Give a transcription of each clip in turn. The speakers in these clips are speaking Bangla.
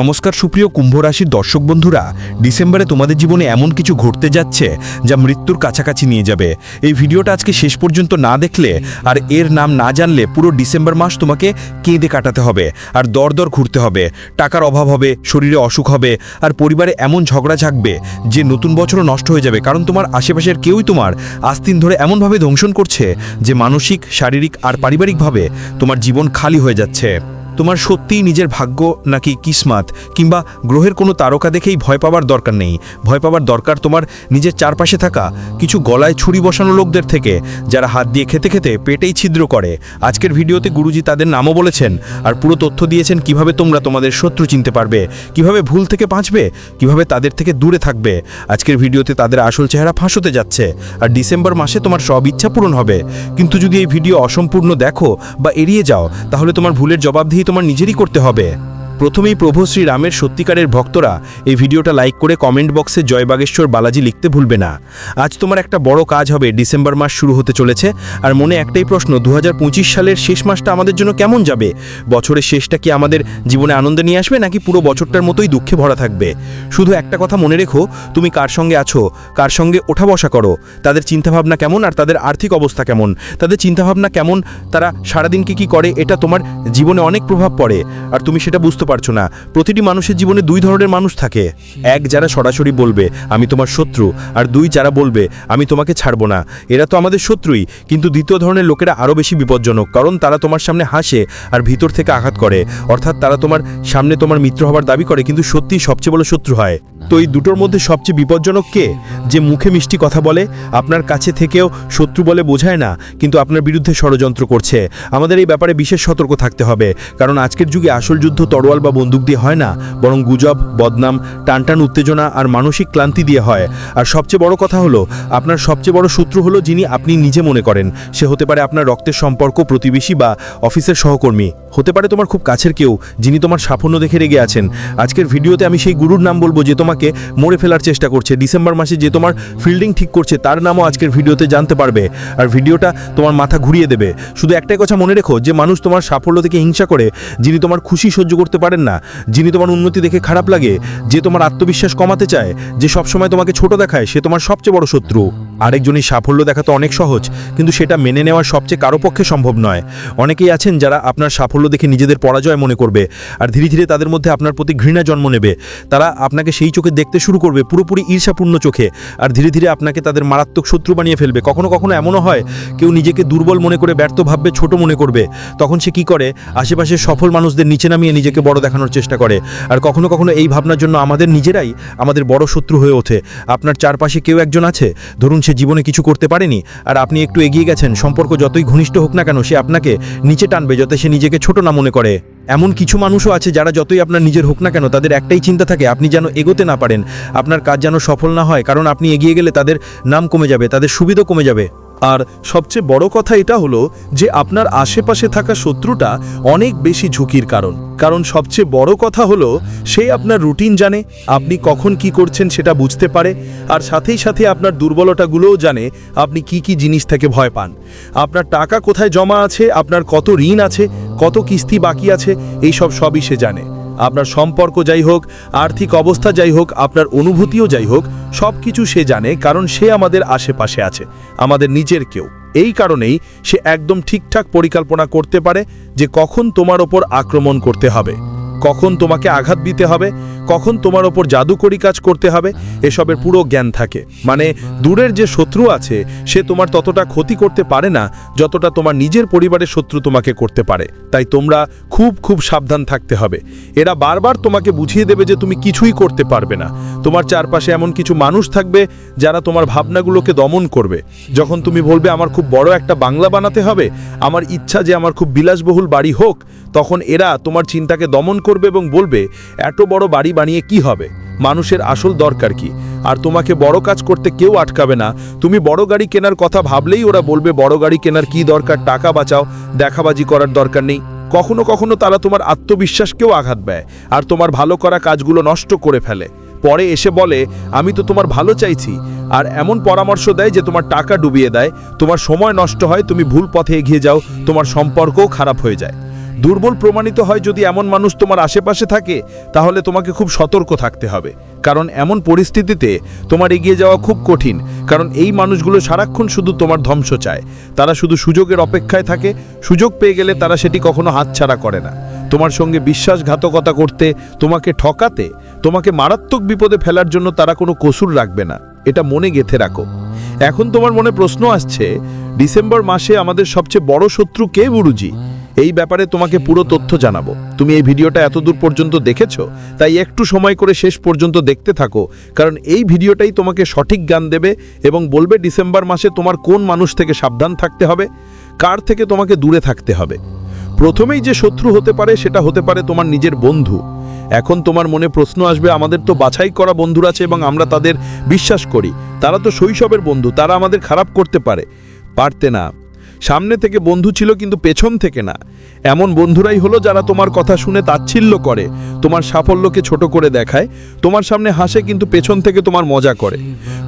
নমস্কার সুপ্রিয় কুম্ভ রাশির দর্শক বন্ধুরা, ডিসেম্বরে তোমাদের জীবনে এমন কিছু ঘটতে যাচ্ছে যা মৃত্যুর কাছাকাছি নিয়ে যাবে। এই ভিডিওটা আজকে শেষ পর্যন্ত না দেখলে আর এর নাম না জানলে পুরো ডিসেম্বর মাস তোমাকে কেঁদে কাটাতে হবে আর দর দর ঘুরতে হবে। টাকার অভাব হবে, শরীরে অসুখ হবে আর পরিবারে এমন ঝগড়া থাকবে যে নতুন বছরও নষ্ট হয়ে যাবে। কারণ তোমার আশেপাশের কেউই তোমার আস্তিন ধরে এমনভাবে ধ্বংসন করছে যে মানসিক, শারীরিক আর পারিবারিকভাবে তোমার জীবন খালি হয়ে যাচ্ছে। তোমার সত্যিই নিজের ভাগ্য নাকি কিসমাত? কিংবা গ্রহের কোনো তারকা দেখেই ভয় পাওয়ার দরকার নেই। ভয় পাওয়ার দরকার তোমার নিজের চারপাশে থাকা কিছু গলায় ছুরি বসানো লোকদের থেকে, যারা হাত দিয়ে খেতে খেতে পেটেই ছিদ্র করে। আজকের ভিডিওতে গুরুজি তাদের নামও বলেছেন আর পুরো তথ্য দিয়েছেন কীভাবে তোমরা তোমাদের শত্রু চিনতে পারবে, কীভাবে ভুল থেকে বাঁচবে, কীভাবে তাদের থেকে দূরে থাকবে। আজকের ভিডিওতে তাদের আসল চেহারা ফাঁস হতে যাচ্ছে আর ডিসেম্বর মাসে তোমার সব ইচ্ছা পূরণ হবে। কিন্তু যদি এই ভিডিও অসম্পূর্ণ দেখো বা এড়িয়ে যাও, তাহলে তোমার ভুলের জবাবদিহি তোমার নিজেরই করতে হবে। প্রথমেই প্রভু শ্রীরামের সত্যিকারের ভক্তরা এই ভিডিওটা লাইক করে কমেন্ট বক্সে জয় বাগেশ্বর বালাজি লিখতে ভুলবে না। আজ তোমার একটা বড় কাজ হবে, ডিসেম্বর মাস শুরু হতে চলেছে, আর মনে একটাই প্রশ্ন দু হাজার পঁচিশ সালের শেষ মাসটা আমাদের জন্য কেমন যাবে? বছরের শেষটা কি আমাদের জীবনে আনন্দ নিয়ে আসবে, নাকি পুরো বছরটার মতোই দুঃখে ভরা থাকবে? শুধু একটা কথা মনে রেখো, তুমি কার সঙ্গে আছো, কার সঙ্গে ওঠা বসা করো, তাদের চিন্তাভাবনা কেমন, আর তাদের আর্থিক অবস্থা কেমন? তাদের চিন্তাভাবনা কেমন, তারা সারাদিন কি কি করে, এটা তোমার জীবনে অনেক প্রভাব পড়ে, আর তুমি সেটা বুঝতে পারছ না। প্রতিটি মানুষের জীবনে দুই ধরনের মানুষ থাকে। এক যারা সরাসরি বলবে, আমি তোমার শত্রু, আর দুই যারা বলবে, আমি তোমাকে ছাড়ব না। এরা তো আমাদের শত্রুই। কিন্তু দ্বিতীয় ধরনের লোকেরা আরও বেশি বিপজ্জনক, কারণ তারা তোমার সামনে হাসে আর ভিতর থেকে আঘাত করে। অর্থাৎ তারা তোমার সামনে তোমার মিত্র হবার দাবি করে, কিন্তু সত্যি সবচেয়ে বড় শত্রু হয়। তো এই দুটোর মধ্যে সবচেয়ে বিপজ্জনক কে? যে মুখে মিষ্টি কথা বলে, আপনার কাছে থেকেও শত্রু বলে বোঝায় না, কিন্তু আপনার বিরুদ্ধে ষড়যন্ত্র করছে। আমাদের এই ব্যাপারে বিশেষ সতর্ক থাকতে হবে, কারণ আজকের যুগে আসল যুদ্ধ তরোয়াল বা বন্দুক দিয়ে হয় না, বরং গুজব, বদনাম, টানটান, উত্তেজনা আর মানসিক ক্লান্তি দিয়ে হয়। আর সবচেয়ে বড় কথা হলো, আপনার সবচেয়ে বড় শত্রু হলো যিনি আপনি নিজে মনে করেন। সে হতে পারে আপনার রক্তের সম্পর্ক, প্রতিবেশী বা অফিসের সহকর্মী। হতে পারে তোমার খুব কাছের কেউ, যিনি তোমার সাফল্য দেখে রেগে আছেন। আজকের ভিডিওতে আমি সেই গুরুর নাম বলব যে তোমাকে মরে ফেলার চেষ্টা করছে। ডিসেম্বর মাসে যে তোমার ফিল্ডিং ঠিক করছে, তার নামও আজকের ভিডিওতে জানতে পারবে। আর ভিডিওটা তোমার মাথা ঘুরিয়ে দেবে। শুধু একটাই কথা মনে রেখো, যে মানুষ তোমার সাফল্য থেকে হিংসা করে, যিনি তোমার খুশি সহ্য করতে পারেন না, যিনি তোমার উন্নতি দেখে খারাপ লাগে, যে তোমার আত্মবিশ্বাস কমাতে চায়, যে সবসময় তোমাকে ছোট দেখায়, সে তোমার সবচেয়ে বড় শত্রু। আরেকজনই সাফল্য দেখা তো অনেক সহজ, কিন্তু সেটা মেনে নেওয়া সবচেয়ে কারও পক্ষে সম্ভব নয়। অনেকেই আছেন যারা আপনার সাফল্য দেখে নিজেদের পরাজয় মনে করবে, আর ধীরে ধীরে তাদের মধ্যে আপনার প্রতি ঘৃণা জন্ম নেবে। তারা আপনাকে সেই চোখে দেখতে শুরু করবে, পুরোপুরি ঈর্ষাপূর্ণ চোখে, আর ধীরে ধীরে আপনাকে তাদের মারাত্মক শত্রু বানিয়ে ফেলবে। কখনো কখনো এমনও হয়, কেউ নিজেকে দুর্বল মনে করে, ব্যর্থ ভাববে, ছোট মনে করবে। তখন সে কি করে? আশেপাশে সফল মানুষদের নিচে নামিয়ে নিজেকে বড় দেখানোর চেষ্টা করে। আর কখনো কখনো এই ভাবনার জন্য আমাদের নিজেরাই আমাদের বড় শত্রু হয়ে ওঠে। আপনার চারপাশে কেউ একজন আছে? ধরুন সে জীবনে কিছু করতে পারেনি। আর আপনি একটু এগিয়ে গেছেন, সম্পর্ক যতই ঘনিষ্ঠ হোক না কেন, সে আপনাকে নিচে টানবে যাতে সে নিজেকে ছোট না মনে করে। এমন কিছু মানুষও আছে যারা যতই আপনার নিজের হোক না কেন, তাদের একটাই চিন্তা থাকে, আপনি যেন এগোতে না পারেন। আপনার কাজ যেন সফল না হয়, কারণ আপনি এগিয়ে গেলে তাদের নাম কমে যাবে, তাদের সুবিধা কমে যাবে। আর সবচেয়ে বড় কথা এটা হলো যে আপনার আশেপাশে থাকা শত্রুটা অনেক বেশি ঝুঁকির কারণ। কারণ সবচেয়ে বড় কথা হলো, সে আপনার রুটিন জানে, আপনি কখন কি করছেন সেটা বুঝতে পারে, আর সাথেই সাথে আপনার দুর্বলতাগুলোও জানে আপনি কি কি জিনিস থেকে ভয় পান। আপনার টাকা কোথায় জমা আছে, আপনার কত ঋণ আছে, কত কিস্তি বাকি আছে এই সব সবই সে জানে। আপনার সম্পর্ক যাই হোক, আর্থিক অবস্থা যাই হোক, আপনার অনুভূতিও যাই হোক সব কিছু সে জানে কারণ সে আমাদের আশেপাশে আছে, আমাদের নিজের কেউ। এই কারণেই সে একদম ঠিকঠাক পরিকল্পনা করতে পারে যে কখন তোমার ওপর আক্রমণ করতে হবে। কখন তোমাকে আঘাত দিতে হবে, কখন তোমার ওপর জাদুকরি কাজ করতে হবে, এসবের পুরো জ্ঞান থাকে। মানে দূরের যে শত্রু আছে, সে তোমার ততটা ক্ষতি করতে পারে না, যতটা তোমার নিজের পরিবারের শত্রু তোমাকে করতে পারে। তাই তোমরা খুব খুব সাবধান থাকতে হবে। এরা বারবার তোমাকে বুঝিয়ে দেবে যে তুমি কিছুই করতে পারবে না। তোমার চারপাশে এমন কিছু মানুষ থাকবে, যারা তোমার ভাবনাগুলোকে দমন করবে। যখন তুমি বলবে, আমার খুব বড় একটা বাংলা বানাতে হবে, আমার ইচ্ছা যে আমার খুব বিলাসবহুল বাড়ি হোক, তখন এরা তোমার চিন্তাকে দমন করবে এবং বলবে, এত বড় বাড়ি বানিয়ে কি হবে? মানুষের আসল দরকার কি? আর তোমাকে বড় কাজ করতে কেউ আটকাবে না। তুমি বড় গাড়ি কেনার কথা ভাবলেই ওরা বলবে, বড় গাড়ি কেনার কি দরকার? টাকা বাঁচাও। দেখাবাজি করার দরকার নেই। কখনো কখনো তারা তোমার আত্মবিশ্বাসকেও আঘাত দেয় আর তোমার ভালো করা কাজগুলো নষ্ট করে ফেলে। পরে এসে বলে, আমি তো তোমার ভালো চাইছি। আর এমন পরামর্শ দেয় যে তোমার টাকা ডুবিয়ে দেয়। তোমার সময় নষ্ট হয়, তুমি ভুল পথে এগিয়ে যাও, তোমার সম্পর্কও খারাপ হয়ে যায়। দুর্বল প্রমাণিত হয় যদি এমন মানুষ তোমার আশেপাশে থাকে, তাহলে তোমাকে খুব সতর্ক থাকতে হবে। কারণ এমন পরিস্থিতিতে তোমার এগিয়ে যাওয়া খুব কঠিন, কারণ এই মানুষগুলো সারাক্ষণ শুধু তোমার ধ্বংস চায়। তারা শুধু সুযোগের অপেক্ষায় থাকে, সুযোগ পেয়ে গেলে তারা সেটি কখনো হাতছাড়া করে না। তোমার সঙ্গে বিশ্বাসঘাতকতা করতে, তোমাকে ঠকাতে, তোমাকে মারাত্মক বিপদে ফেলার জন্য তারা কোনো কসুর রাখবে না। এটা মনে গেথে রাখো। এখন তোমার মনে প্রশ্ন আসছে, ডিসেম্বর মাসে আমাদের সবচেয়ে বড় শত্রু কে গুরুজি এই ব্যাপারে তোমাকে পুরো তথ্য জানাব। তুমি এই ভিডিওটা এতদূর পর্যন্ত দেখেছ, তাই একটু সময় করে শেষ পর্যন্ত দেখতে থাকো, কারণ এই ভিডিওটাই তোমাকে সঠিক জ্ঞান দেবে এবং বলবে ডিসেম্বর মাসে তোমার কোন মানুষ থেকে সাবধান থাকতে হবে, কার থেকে তোমাকে দূরে থাকতে হবে। প্রথমেই যে শত্রু হতে পারে সেটা হতে পারে তোমার নিজের বন্ধু। এখন তোমার মনে প্রশ্ন আসবে, আমাদের তো বাছাই করা বন্ধুরা আছে এবং আমরা তাদের বিশ্বাস করি। তারা তো শৈশবের বন্ধু, তারা আমাদের খারাপ করতে পারে। পারতে না। সামনে থেকে বন্ধু ছিল কিন্তু পেছন থেকে না। এমন বন্ধুরাই হলো যারা তোমার কথা শুনে তাচ্ছিল্য করে, তোমার সাফল্যকে ছোট করে দেখায়, তোমার সামনে হাসে কিন্তু পেছন থেকে তোমার মজা করে।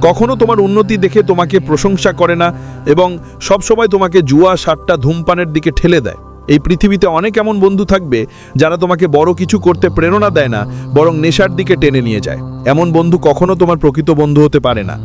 কখনো তোমার উন্নতি দেখে তোমাকে প্রশংসা করে না এবং সবসময় তোমাকে জুয়া, সাতটা ধূমপানের দিকে ঠেলে দেয়। এই পৃথিবীতে অনেক এমন বন্ধু থাকবে যারা তোমাকে বড় কিছু করতে প্রেরণা দেয় না, বরং নেশার দিকে টেনে নিয়ে যায়। এমন বন্ধু কখনো তোমার প্রকৃত বন্ধু হতে পারে না।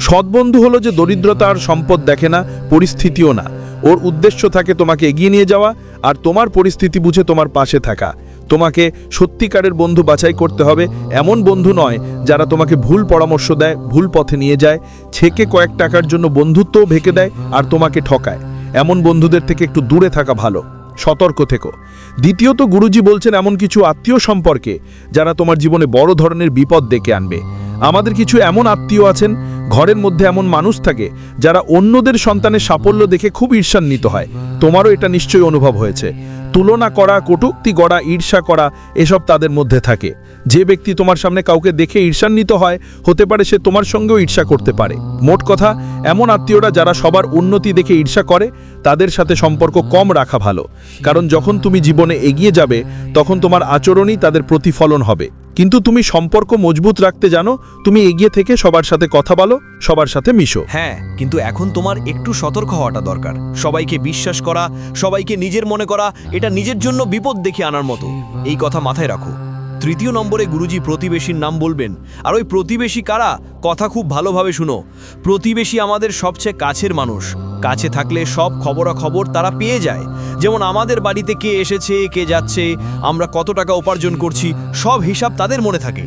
সৎ বন্ধু হলো যে দরিদ্রতা আর সম্পদ দেখে না, পরিস্থিতিও না। ওর উদ্দেশ্য থাকে তোমাকে এগিয়ে নিয়ে যাওয়া আর তোমার পরিস্থিতি বুঝে তোমার পাশে থাকা। তোমাকে সত্যিকারের বন্ধু বাছাই করতে হবে এমন বন্ধু নয় যারা তোমাকে ভুল পরামর্শ দেয়, ভুল পথে নিয়ে যায়, ছেকে কয়েক টাকার জন্য বন্ধুত্বও ভেকে দেয় আর তোমাকে ঠকায়। এমন বন্ধুদের থেকে একটু দূরে থাকা ভালো। সতর্ক থেকো। দ্বিতীয়ত গুরুজি বলছেন এমন কিছু আত্মীয় সম্পর্কে যারা তোমার জীবনে বড় ধরনের বিপদ ডেকে আনবে। আমাদের কিছু এমন আত্মীয় আছেন, ঘরের মধ্যে এমন মানুষ থাকে যারা অন্যদের সন্তানের সাফল্য দেখে খুব ঈর্ষান্বিত হয়। তোমারও এটা নিশ্চয়ই অনুভব হয়েছে। তুলনা করা, কটুক্তি গড়া, ঈর্ষা করা, এসব তাদের মধ্যে থাকে। যে ব্যক্তি তোমার সামনে কাউকে দেখে ঈর্ষান্বিত হয়, হতে পারে সে তোমার সঙ্গেও ঈর্ষা করতে পারে। মোট কথা, এমন আত্মীয়রা যারা সবার উন্নতি দেখে ঈর্ষা করে, তাদের সাথে সম্পর্ক কম রাখা ভালো। কারণ যখন তুমি জীবনে এগিয়ে যাবে, তখন তোমার আচরণই তাদের প্রতিফলন হবে। কিন্তু তুমি সম্পর্ক মজবুত রাখতে জানো, তুমি এগিয়ে থেকে সবার সাথে কথা বলো, সবার সাথে মিশো। হ্যাঁ কিন্তু এখন তোমার একটু সতর্ক হওয়াটা দরকার। সবাইকে বিশ্বাস করা, সবাইকে নিজের মনে করা, এটা নিজের জন্য বিপদ দেখে আনার মতো। এই কথা মাথায় রাখো। তৃতীয় নম্বরে গুরুজি প্রতিবেশীর নাম বলবেন। আর ওই প্রতিবেশী কারা? কথা খুব ভালোভাবে শুনো। প্রতিবেশী আমাদের সবচেয়ে কাছের মানুষ। কাছে থাকলে সব খবরাখবর তারা পেয়ে যায়। যেমন আমাদের বাড়িতে কে এসেছে, কে যাচ্ছে, আমরা কত টাকা উপার্জন করছি, সব হিসাব তাদের মনে থাকে।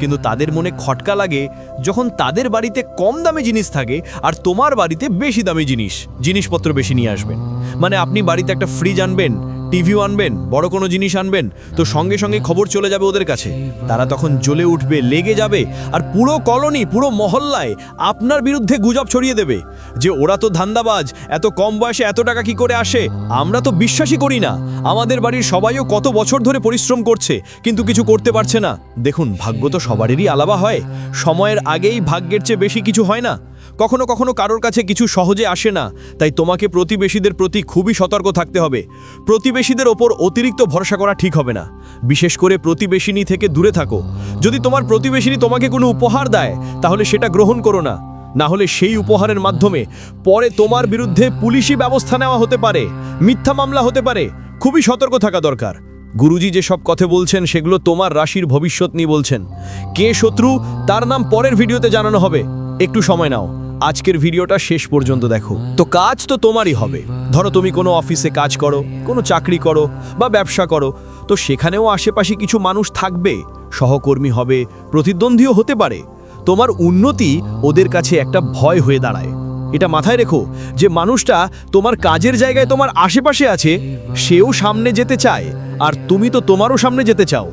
কিন্তু তাদের মনে খটকা লাগে যখন তাদের বাড়িতে কম দামে জিনিস থাকে আর তোমার বাড়িতে বেশি দামি জিনিস, জিনিসপত্র বেশি নিয়ে আসবেন। মানে আপনি বাড়িতে একটা ফ্রিজ আনবেন টিভিও আনবেন, বড় কোনো জিনিস আনবেন, তো সঙ্গে সঙ্গে খবর চলে যাবে ওদের কাছে। তারা তখন জ্বলে উঠবে, লেগে যাবে, আর পুরো কলোনি, পুরো মহল্লায় আপনার বিরুদ্ধে গুজব ছড়িয়ে দেবে। যে ওরা তো ধান্দাবাজ, এত কম বয়সে এত টাকা কি করে আসে? আমরা তো বিশ্বাসই করি না। আমাদের বাড়ির সবাইও কত বছর ধরে পরিশ্রম করছে, কিন্তু কিছু করতে পারছে না। দেখুন, ভাগ্য তো সবারই আলাবা হয়। সময়ের আগেই ভাগ্যের চেয়ে বেশি কিছু হয় না। কখনো কখনো কারোর কাছে কিছু সহজে আসে না, তাই তোমাকে প্রতিবেশীদের প্রতি খুবই সতর্ক থাকতে হবে। প্রতিবেশীদের ওপর অতিরিক্ত ভরসা করা ঠিক হবে না। বিশেষ করে প্রতিবেশিনী থেকে দূরে থাকো। যদি তোমার প্রতিবেশিনী তোমাকে কোনো উপহার দেয়, তাহলে সেটা গ্রহণ করো না। না হলে সেই উপহারের মাধ্যমে পরে তোমার বিরুদ্ধে পুলিশি ব্যবস্থা নেওয়া হতে পারে, মিথ্যা মামলা হতে পারে। খুবই সতর্ক থাকা দরকার। গুরুজি যে সব কথা বলছেন, সেগুলো তোমার রাশির ভবিষ্যৎ নিয়ে বলছেন। কে শত্রু, তার নাম পরের ভিডিওতে জানানো হবে। একটু সময় নাও। আজকের ভিডিওটা শেষ পর্যন্ত দেখো। তো কাজ তো তোমারই হবে। ধরো তুমি কোনো অফিসে কাজ করো, কোনো চাকরি করো বা ব্যবসা করো, তো সেখানেও আশেপাশে কিছু মানুষ থাকবে। সহকর্মী হবে, প্রতিদ্বন্দ্বীও হতে পারে। তোমার উন্নতি ওদের কাছে একটা ভয় হয়ে দাঁড়ায়। এটা মাথায় রেখো যে মানুষটা তোমার কাজের জায়গায় তোমার আশেপাশে আছে, সেও সামনে যেতে চায়, আর তুমি তো তোমারও সামনে যেতে চাও।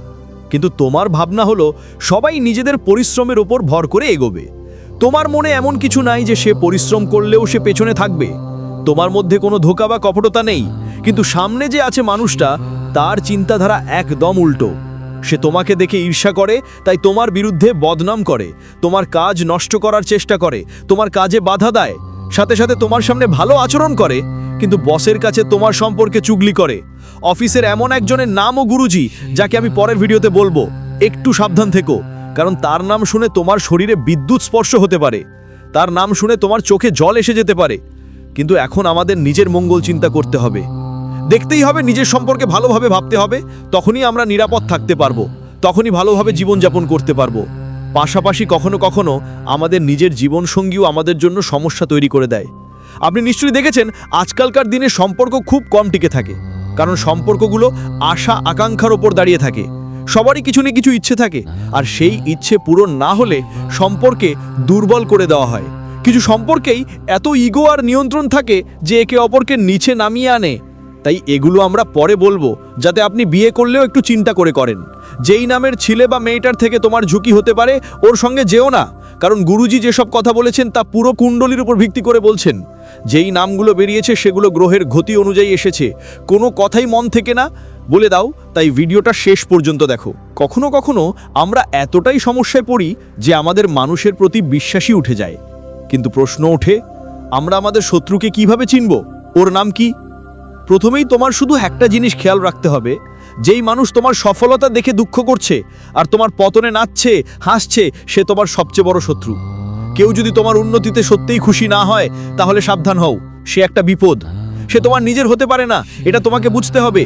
কিন্তু তোমার ভাবনা হলো, সবাই নিজেদের পরিশ্রমের ওপর ভর করে এগোবে। তোমার মনে এমন কিছু নাই যে সে পরিশ্রম করলেও সে পেছনে থাকবে। তোমার মধ্যে কোনো ধোকা বা কপটতা নেই, কিন্তু সামনে যে আছে মানুষটা, তার চিন্তাধারা একদম উল্টো। সে তোমাকে দেখে ঈর্ষা করে, তাই তোমার বিরুদ্ধে বদনাম করে, তোমার কাজ নষ্ট করার চেষ্টা করে, তোমার কাজে বাধা দেয়। সাথে সাথে তোমার সামনে ভালো আচরণ করে, কিন্তু বসের কাছে তোমার সম্পর্কে চুগলি করে। অফিসের এমন একজনের নামও গুরুজি, যাকে আমি পরের ভিডিওতে বলব। একটু সাবধান থেকো। কারণ তার নাম শুনে তোমার শরীরে বিদ্যুৎ স্পর্শ হতে পারে। তার নাম শুনে তোমার চোখে জল এসে যেতে পারে। কিন্তু এখন আমাদের নিজের মঙ্গল চিন্তা করতে হবে। দেখতেই হবে, নিজের সম্পর্কে ভালোভাবে ভাবতে হবে, তখনই আমরা নিরাপদ থাকতে পারব। তখনই ভালোভাবে জীবনযাপন করতে পারব। পাশাপাশি কখনো কখনো আমাদের নিজের জীবনসঙ্গীও আমাদের জন্য সমস্যা তৈরি করে দেয়। আপনি নিশ্চয়ই দেখেছেন, আজকালকার দিনে সম্পর্ক খুব কম টিকে থাকে। কারণ সম্পর্কগুলো আশা আকাঙ্ক্ষার ওপর দাঁড়িয়ে থাকে। সবারই কিছু না কিছু ইচ্ছে থাকে। আর সেই ইচ্ছে পূরণ না হলে সম্পর্কে দুর্বল করে দেওয়া হয়। কিছু সম্পর্কেই এত ইগো আর নিয়ন্ত্রণ থাকে যে একে অপরকে নিচে নামিয়ে আনে। তাই এগুলো আমরা পরে বলব, যাতে আপনি বিয়ে করলেও একটু চিন্তা করে করেন। যেই নামের ছেলে বা মেয়েটার থেকে তোমার ঝুঁকি হতে পারে, ওর সঙ্গে যেও না। কারণ গুরুজি যেসব কথা বলেছেন, তা পুরো কুণ্ডলীর উপর ভিত্তি করে বলছেন। যেই নামগুলো বেরিয়েছে, সেগুলো গ্রহের গতি অনুযায়ী এসেছে। কোনো কথাই মন থেকে না বলে দাও, তাই ভিডিওটা শেষ পর্যন্ত দেখো। কখনো কখনো আমরা এতটাই সমস্যায় পড়ি যে আমাদের মানুষের প্রতি বিশ্বাসই উঠে যায়। কিন্তু প্রশ্ন ওঠে, আমরা আমাদের শত্রুকে কীভাবে চিনব? ওর নাম কি? প্রথমেই তোমার শুধু একটা জিনিস খেয়াল রাখতে হবে, যেই মানুষ তোমার সফলতা দেখে দুঃখ করছে আর তোমার পতনে নাচছে, হাসছে, সে তোমার সবচেয়ে বড় শত্রু। কেউ যদি তোমার উন্নতিতে সত্যিই খুশি না হয়, তাহলে সাবধান হও, সে একটা বিপদ। সে তোমার নিজের হতে পারে না, এটা তোমাকে বুঝতে হবে।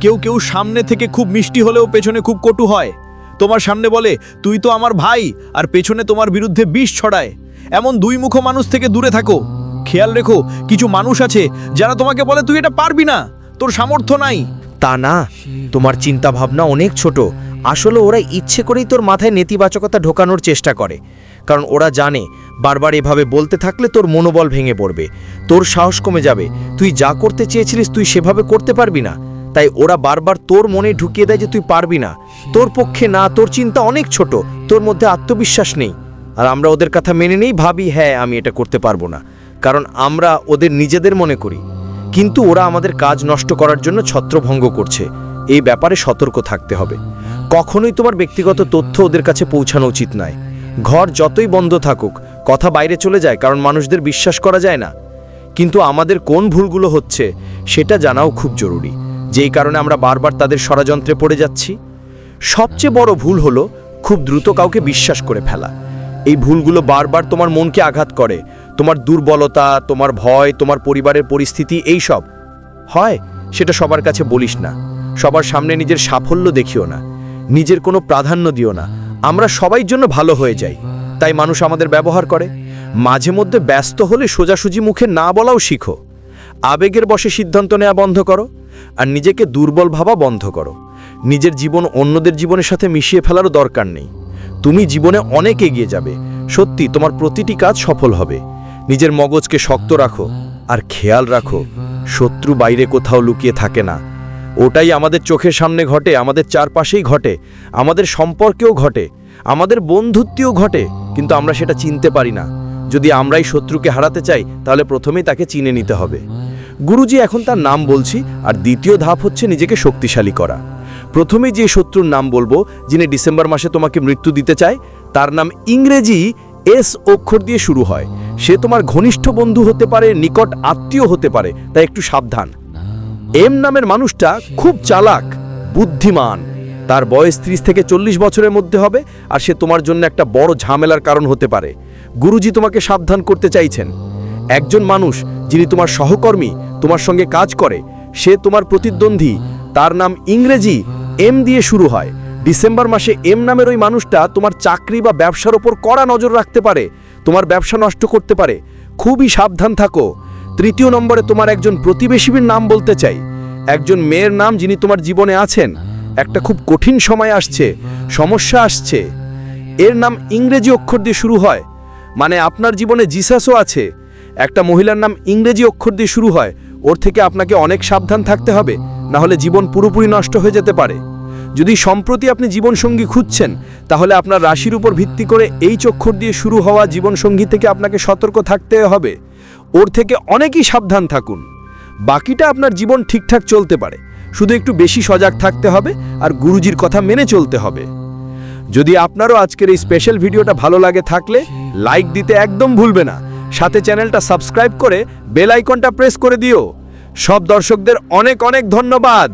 কেউ কেউ সামনে থেকে খুব মিষ্টি হলেও পেছনে খুব কটু হয়। তোমার সামনে বলে, তুই তো আমার ভাই, আর পেছনে তোমার বিরুদ্ধে বিষ ছড়ায়। এমন দুই মুখ মানুষ থেকে দূরে থাকো। খেয়াল রেখো, কিছু মানুষ আছে যারা তোমাকে বলে, তুই এটা পারবি না, তোর সামর্থ্য নাই। তা না, তোমার চিন্তা ভাবনা অনেক ছোট। আসলে ওরা ইচ্ছে করেই তোর মাথায় নেতিবাচকতা ঢোকানোর চেষ্টা করে। কারণ ওরা জানে, বারবার এভাবে বলতে থাকলে তোর মনোবল ভেঙে পড়বে। তোর সাহস কমে যাবে। তুই যা করতে চেয়েছিলিস, তুই সেভাবে করতে পারবি না। তাই ওরা বারবার তোর মনে ঢুকিয়ে দেয় যে তুই পারবি না। তোর পক্ষে না, তোর চিন্তা অনেক ছোট, তোর মধ্যে আত্মবিশ্বাস নেই। আর আমরা ওদের কথা মেনে নেই, ভাবি হ্যাঁ আমি এটা করতে পারব না। কারণ আমরা ওদের নিজেদের মনে করি। কিন্তু ওরা আমাদের কাজ নষ্ট করার জন্য ছত্রভঙ্গ করছে। এই ব্যাপারে সতর্ক থাকতে হবে। কখনোই তোমার ব্যক্তিগত তথ্য ওদের কাছে পৌঁছানো উচিত নয়। ঘর যতই বন্ধ থাকুক, কথা বাইরে চলে যায়, কারণ মানুষদের বিশ্বাস করা যায় না। কিন্তু আমাদের কোন ভুলগুলো হচ্ছে, সেটা জানাও খুব জরুরি। যেই কারণে আমরা বারবার তাদের ষড়যন্ত্রে পড়ে যাচ্ছি। সবচেয়ে বড় ভুল হলো, খুব দ্রুত কাউকে বিশ্বাস করে ফেলা। এই ভুলগুলো বারবার তোমার মনকে আঘাত করে। তোমার দুর্বলতা, তোমার ভয়, তোমার পরিবারের পরিস্থিতি এই সব হয়, সেটা সবার কাছে বলিস না। সবার সামনে নিজের সাফল্য দেখিও না। নিজের কোনো প্রাধান্য দিও না। আমরা সবাই জন্য ভালো হয়ে যাই। তাই মানুষ আমাদের ব্যবহার করে। মাঝে মধ্যে ব্যস্ত হলে সোজাসুজি মুখে না বলাও শিখো। আবেগের বসে সিদ্ধান্ত নেওয়া বন্ধ করো। আর নিজেকে দুর্বল ভাবা বন্ধ করো। নিজের জীবন অন্যদের জীবনের সাথে মিশিয়ে ফেলারও দরকার নেই। তুমি জীবনে অনেক এগিয়ে যাবে। সত্যি, তোমার প্রতিটি কাজ সফল হবে। নিজের মগজকে শক্ত রাখো আর খেয়াল রাখো, শত্রু বাইরে কোথাও লুকিয়ে থাকে না। ওটাই আমাদের চোখের সামনে ঘটে, আমাদের চারপাশেই ঘটে, আমাদের সম্পর্কেও ঘটে, আমাদের বন্ধুত্বেও ঘটে, কিন্তু আমরা সেটা চিনতে পারি না। যদি আমরাই শত্রুকে হারাতে চাই, তাহলে প্রথমেই তাকে চিনে নিতে হবে। গুরুজি এখন তার নাম বলছি, আর দ্বিতীয় ধাপ হচ্ছে নিজেকে শক্তিশালী করা। প্রথমে যে শত্রুর নাম বলব, যিনি ডিসেম্বর মাসে তোমাকে মৃত্যু দিতে চায়, তার নাম ইংরেজি এস অক্ষর দিয়ে শুরু হয়। সে তোমার ঘনিষ্ঠ বন্ধু হতে পারে, নিকট আত্মীয় হতে পারে, তাই একটু সাবধান। এম নামের মানুষটা খুব চালাক, বুদ্ধিমান। তার বয়স ত্রিশ থেকে চল্লিশ বছরের মধ্যে হবে, আর সে তোমার জন্য একটা বড় ঝামেলার কারণ হতে পারে। গুরুজি তোমাকে সাবধান করতে চাইছেন। একজন মানুষ যিনি তোমার সহকর্মী, তোমার সঙ্গে কাজ করে, সে তোমার প্রতিদ্বন্দ্বী। তার নাম ইংরেজি এম দিয়ে শুরু হয়। ডিসেম্বর মাসে এম নামের ওই মানুষটা তোমার চাকরি বা ব্যবসার ওপর কড়া নজর রাখতে পারে, তোমার ব্যবসা নষ্ট করতে পারে। খুবই সাবধান থাকো। তৃতীয় নম্বরে তোমার একজন প্রতিবেশীর নাম বলতে চাই। একজন মেয়ের নাম যিনি তোমার জীবনে আছেন। একটা খুব কঠিন সময় আসছে, সমস্যা আসছে। এর নাম ইংরেজি অক্ষর দিয়ে শুরু হয়। মানে আপনার জীবনে জিসাসও আছে। একটা মহিলার নাম ইংরেজি অক্ষর দিয়ে শুরু হয়। ওর থেকে আপনাকে অনেক সাবধান থাকতে হবে, না হলে জীবন পুরোপুরি নষ্ট হয়ে যেতে পারে। যদি সম্প্রতি আপনি জীবনসঙ্গী খুঁজছেন, তাহলে আপনার রাশির উপর ভিত্তি করে এই চক্ষর দিয়ে শুরু হওয়া জীবনসঙ্গী থেকে আপনাকে সতর্ক থাকতে হবে। ওর থেকে অনেকই সাবধান থাকুন। বাকিটা আপনার জীবন ঠিকঠাক চলতে পারে। শুধু একটু বেশি সজাগ থাকতে হবে আর গুরুজির কথা মেনে চলতে হবে। যদি আপনারও আজকের এই স্পেশাল ভিডিওটা ভালো লাগে থাকলে লাইক দিতে একদম ভুলবে না। সাথে চ্যানেলটা সাবস্ক্রাইব করে বেল আইকনটা প্রেস করে দিও। সব দর্শকদের অনেক অনেক ধন্যবাদ।